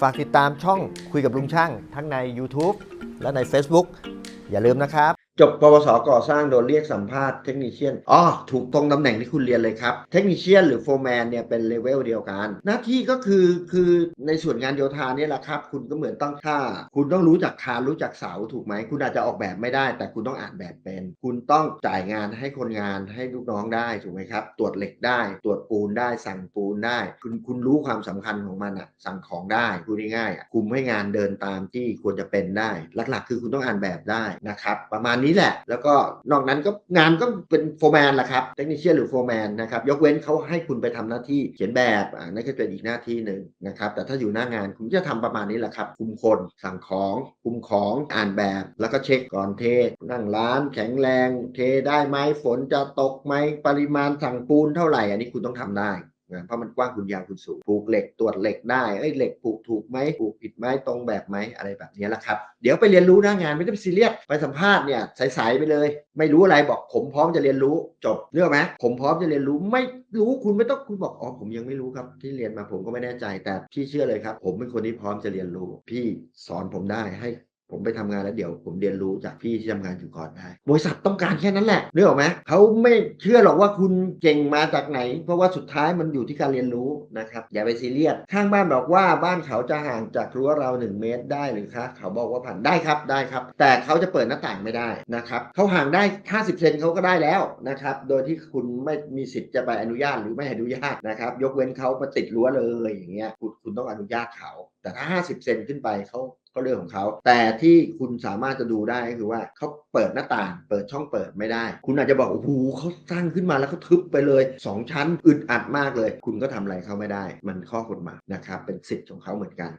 ฝากติดตามช่องคุยกับลุงช่างทั้งใน YouTube และใน Facebook อย่าลืมนะครับ จบปวสก่อสร้างโดนเรียกสัมภาษณ์เทคนิชเชียนอ๋อถูกตรงตำแหน่งที่คุณเรียนเลยครับ เทคนิชเชียนหรือโฟร์แมนเนี่ยเป็นเลเวลเดียวกัน หน้าที่ก็คือคือในส่วนงานโยธาเนี่ยแหละครับ คุณก็เหมือนต้องถ้าคุณต้องรู้จักคานรู้จักเสาถูกไหม คุณอาจจะออกแบบไม่ได้ แต่คุณต้องอ่านแบบเป็น คุณต้องจ่ายงานให้คนงานให้ลูกน้องได้ถูกไหมครับ ตรวจเหล็กได้ ตรวจปูนได้ สั่งปูนได้ คุณคุณรู้ความสำคัญของมันอะสั่งของได้พูดง่ายๆอะคุมให้งานเดินตามที่ควรจะเป็นได้ หลักๆ คือคุณต้องอ่านแบบได้นะครับ ประมาณนี้แหละ แล้วก็นอกนั้นก็งานก็เป็นโฟร์แมนแหละครับเทคนิชเชียหรือโฟร์แมนนะครับยกเว้นเขาให้คุณไปทำหน้าที่เขียนแบบอ่านั่นก็เป็นอีกหน้าที่หนึ่งนะครับแต่ถ้าอยู่หน้างานคุณจะทำประมาณนี้แหละครับคุมคนสั่งของคุมของอ่านแบบ แล้วก็เช็คก่อนเทนั่งร้านแข็งแรง เทได้ไหมฝนจะตกไหมปริมาณสั่งปูนเท่าไหร่ อันนี้คุณต้องทำได้ นะเพราะมันกว้างคุณยาวคุณสูงผูกเหล็กตรวจเหล็กได้เอ้ยเหล็กผูกถูกไหมผูกผิดไหมตรงแบบไหมอะไรแบบนี้แหละครับ เดี๋ยวไปเรียนรู้หน้างานไม่ต้องซีเรียสไปสัมภาษณ์เนี่ยใสๆไปเลย ไม่รู้อะไรบอกผมพร้อมจะเรียนรู้จบเรื่องไหมผมพร้อมจะเรียนรู้ไม่รู้คุณไม่ต้องคุณบอกอ๋อผมยังไม่รู้ครับ ที่เรียนมาผมก็ไม่แน่ใจแต่พี่เชื่อเลยครับ ผมเป็นคนที่พร้อมจะเรียนรู้ พี่สอนผมได้ให้ ผมไปทำงานแล้วเดี๋ยวผมเรียนรู้จากพี่ที่ทำงานอยู่ก่อนได้บริษัทต้องการแค่นั้นแหละนึกออกไหมเขาไม่เชื่อหรอกว่าคุณเก่งมาจากไหน เพราะว่าสุดท้ายมันอยู่ที่การเรียนรู้นะครับอย่าไปซีเรียสข้างบ้านบอกว่าบ้านเขาจะห่างจากรั้วเรา 1 เมตรได้หรือคะเขาบอกว่าผ่านได้ครับได้ครับ แต่เขาจะเปิดหน้าต่างไม่ได้นะครับเขาห่างได้ 50 เซนเขาก็ได้แล้วนะครับโดยที่คุณไม่มีสิทธิ์จะไปอนุญาตหรือไม่อนุญาตนะครับยกเว้นเขามาติดรั้วเลยอย่างเงี้ยคุณคุณต้องอนุญาตเขา แต่ถ้า 50 เซนขึ้นไปเขาก็เรื่องของเขา แต่ที่คุณสามารถจะดูได้ก็คือว่าเขาเปิดหน้าต่าง เปิดช่องเปิดไม่ได้ คุณอาจจะบอกโอ้โหเขาสร้างขึ้นมาแล้วเขาทึบไปเลย 2 ชั้นอึดอัดมากเลย คุณก็ทำอะไรเขาไม่ได้ มันข้อกฎหมายนะครับเป็นสิทธิ์ของเขาเหมือนกัน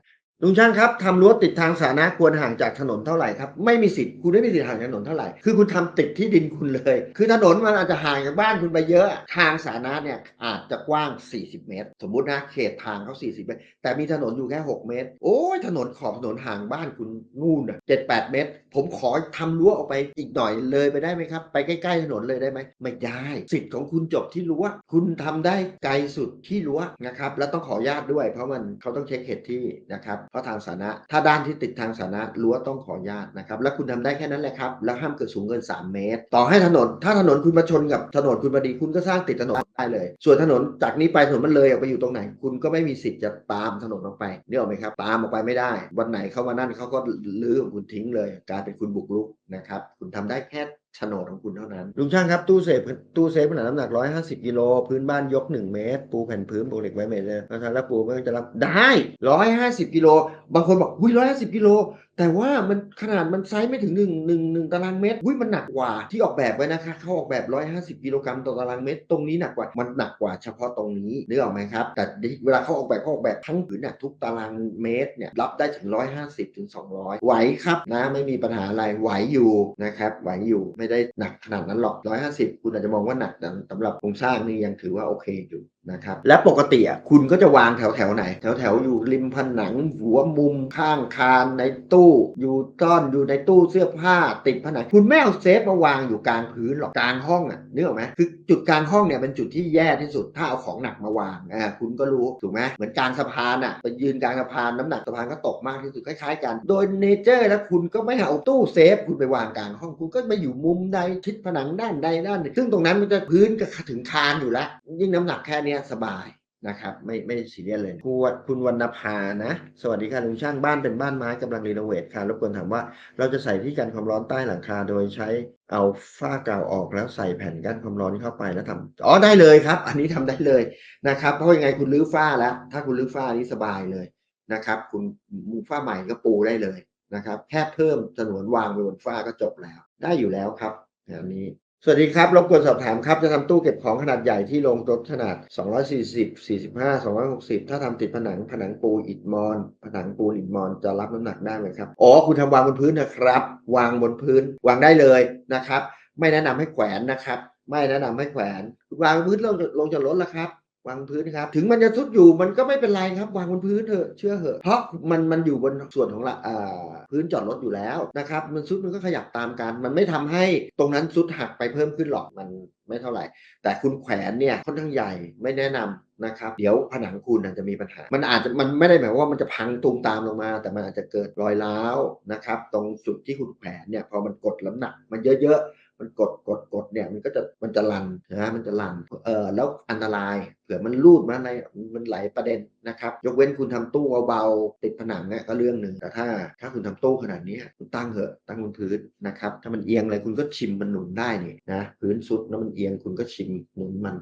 ลุงช่างครับทำรั้วติดทางสาธารณะควรห่างจากถนนเท่าไหร่ครับไม่มีสิทธิ์คุณไม่มีสิทธิ์ห่างจากถนนเท่าไหร่คือคุณทำติดที่ดินคุณเลย คือถนนมันอาจจะห่างจากบ้านคุณไปเยอะ ทางสาธารณะเนี่ยอาจจะกว้าง 40 เมตร สมมุตินะเขตทางเขา40 เมตร แต่มีถนนอยู่แค่ 6 เมตร โอ้ยถนนขอบถนนห่างบ้านคุณนู่นน่ะ7-8เมตร ผมขอทำรั้วออกไปอีกหน่อยเลยไปได้ไหมครับ ไปใกล้ๆถนนเลยได้ไหมไม่ได้สิทธิ์ของคุณจบที่รั้วคุณทำได้ไกลสุดที่รั้วนะครับแล้วต้องขออนุญาตด้วย เพราะมันเขาต้องเช็คเขตที่นะครับเพราะทางสาธารณะ ถ้าด้านที่ติดทางสาธารณะรั้วต้องขออนุญาตนะครับ แล้วคุณทำได้แค่นั้นแหละครับ แล้วห้ามเกิดสูงเกิน 3 เมตร ต่อให้ถนน ถ้าถนนคุณมาชนกับถนนคุณพอดีคุณก็สร้างติดถนนได้เลย ส่วนถนนจากนี้ไปถนนมันเลยออกไปอยู่ตรงไหน คุณก็ไม่มีสิทธิ์จะตามถนนออกไปนี่ออกไหมครับ ตามออกไปไม่ได้ วันไหนเขามานั่นเขาก็ลื้อของคุณทิ้งเลย กลายเป็นคุณบุกรุกนะครับ คุณทำได้แค่ โฉนดของคุณเท่านั้น ลุงช่างครับ ตู้เซฟตู้เซฟขนาดน้ำหนัก 150กิโลพื้นบ้านยก 1 เมตร ปูแผ่นพื้นปูเหล็กไว้เมตรนะครับแล้วปูก็จะรับได้ 150กิโลบางคนบอกอุ้ย150กิโลแต่ว่ามันขนาดมันไซส์ไม่ถึง1 1 1ตารางเมตรอุ้ยมันหนักกว่าที่ออกแบบไว้นะคะ เขาออกแบบ 150กิโลกรัมต่อตารางเมตร ตรงนี้หนักกว่ามันหนักกว่าเฉพาะตรงนี้นึกออกไหมครับ แต่เวลาเขาออกแบบเขาออกแบบทั้งผืนเนี่ยทุกตารางเมตรเนี่ยรับได้ถึง 150ถึง200 ไหวครับนะไม่มีปัญหาอะไรไหวอยู่นะครับไหวอยู่ไม่ได้หนักขนาดนั้นหรอก150คุณอาจจะมองว่าหนักแต่สำหรับโครงสร้างนี่ยังถือว่าโอเคอยู่ นะครับและปกติอะคุณก็จะวางแถวแถวไหน แถวแถวอยู่ริมผนังหัวมุมข้างคานในตู้ อยู่ต้อนอยู่ในตู้เสื้อผ้าติดผนังคุณไม่เอาเซฟมาวางอยู่กลางพื้นหรอกกลางห้องอะนึกออกไหมคือจุดกลางห้องเนี่ยเป็นจุดที่แย่ที่สุดถ้าเอาของหนักมาวางอ่าคุณก็รู้ถูกไหมเหมือนกลางสะพานอะไปยืนกลางสะพานน้ำหนักสะพานก็ตกมากที่สุดคล้ายๆกัน โดยเนเจอร์แล้วคุณก็ไม่เอาตู้เซฟคุณไปวางกลางห้องคุณก็ไปอยู่มุมใดทิศผนังด้านใดด้านหนึ่งซึ่งตรงนั้นมันจะพื้นก็ถึงคานอยู่แล้วยิ่งน้ำหนักแค่เนี้ยสบายนะครับไม่ไม่ซีเรียสเลยคุณคุณวรรณภานะ สวัสดีค่ะลุงช่างบ้านเป็นบ้านไม้กำลังรีโนเวทค่ะรบกวนถามว่าเราจะใส่ที่กันความร้อนใต้หลังคา โดยใช้เอาฝ้าเก่าออกแล้วใส่แผ่นกั้นความร้อนเข้าไปแล้วทำอ๋อได้เลยครับ อันนี้ทำได้เลยนะครับเพราะยังไงคุณรื้อฝ้าแล้ว ถ้าคุณรื้อฝ้านี้สบายเลยนะครับ คุณมุงฝ้าใหม่ก็ปูได้เลยนะครับ แค่เพิ่มฉนวนวางไปบนฝ้าก็จบแล้ว ได้อยู่แล้วครับอันนี้ สวัสดีครับ รบกวนสอบถามครับ จะทำตู้เก็บของขนาดใหญ่ที่ลงรถขนาด 240 45 260 ถ้าทำติดผนังผนังปูอิฐมอน ผนังปูอิฐมอนจะรับน้ำหนักได้ไหมครับ อ๋อ คุณทำวางบนพื้นนะครับ วางบนพื้น วางได้เลยนะครับ ไม่แนะนำให้แขวนนะครับ ไม่แนะนำให้แขวนวางบนพื้นลงลงจากรถแล้วครับ วางพื้นครับ ถึงมันจะซุดอยู่มันก็ไม่เป็นไรครับ วางบนพื้นเถอะเชื่อเถอะเพราะมันมันอยู่บนส่วนของละอ่าพื้นจอดรถอยู่แล้วนะครับ มันซุดมันก็ขยับตามกัน มันไม่ทำให้ตรงนั้นซุดหักไปเพิ่มขึ้นหรอกมันไม่เท่าไหร่ แต่คุณแขวนเนี่ยค่อนข้างใหญ่ไม่แนะนำนะครับเดี๋ยวผนังคุณอาจจะมีปัญหา มันอาจจะมันไม่ได้หมายว่ามันจะพังตูมตามลงมา แต่มันอาจจะเกิดรอยร้าวนะครับ ตรงจุดที่คุณแขวนเนี่ยพอมันกดน้ำหนัก มันเยอะๆ มันกดกดกดเนี่ยมันก็จะมันจะลันนะมันจะลันเออแล้วอันตรายเผื่อมันรูดมาในมันไหลประเด็นนะครับ ยกเว้นคุณทำตู้เบาๆติดผนังเนี่ยก็เรื่องหนึ่งแต่ถ้า ถ้าคุณทำตู้ขนาดนี้คุณตั้งเหอะตั้งบนพื้นนะครับ ถ้ามันเอียงอะไรคุณก็ชิมมันหนุนได้นี่นะพื้นสุดแล้วมันเอียงคุณก็ชิมหนุนมัน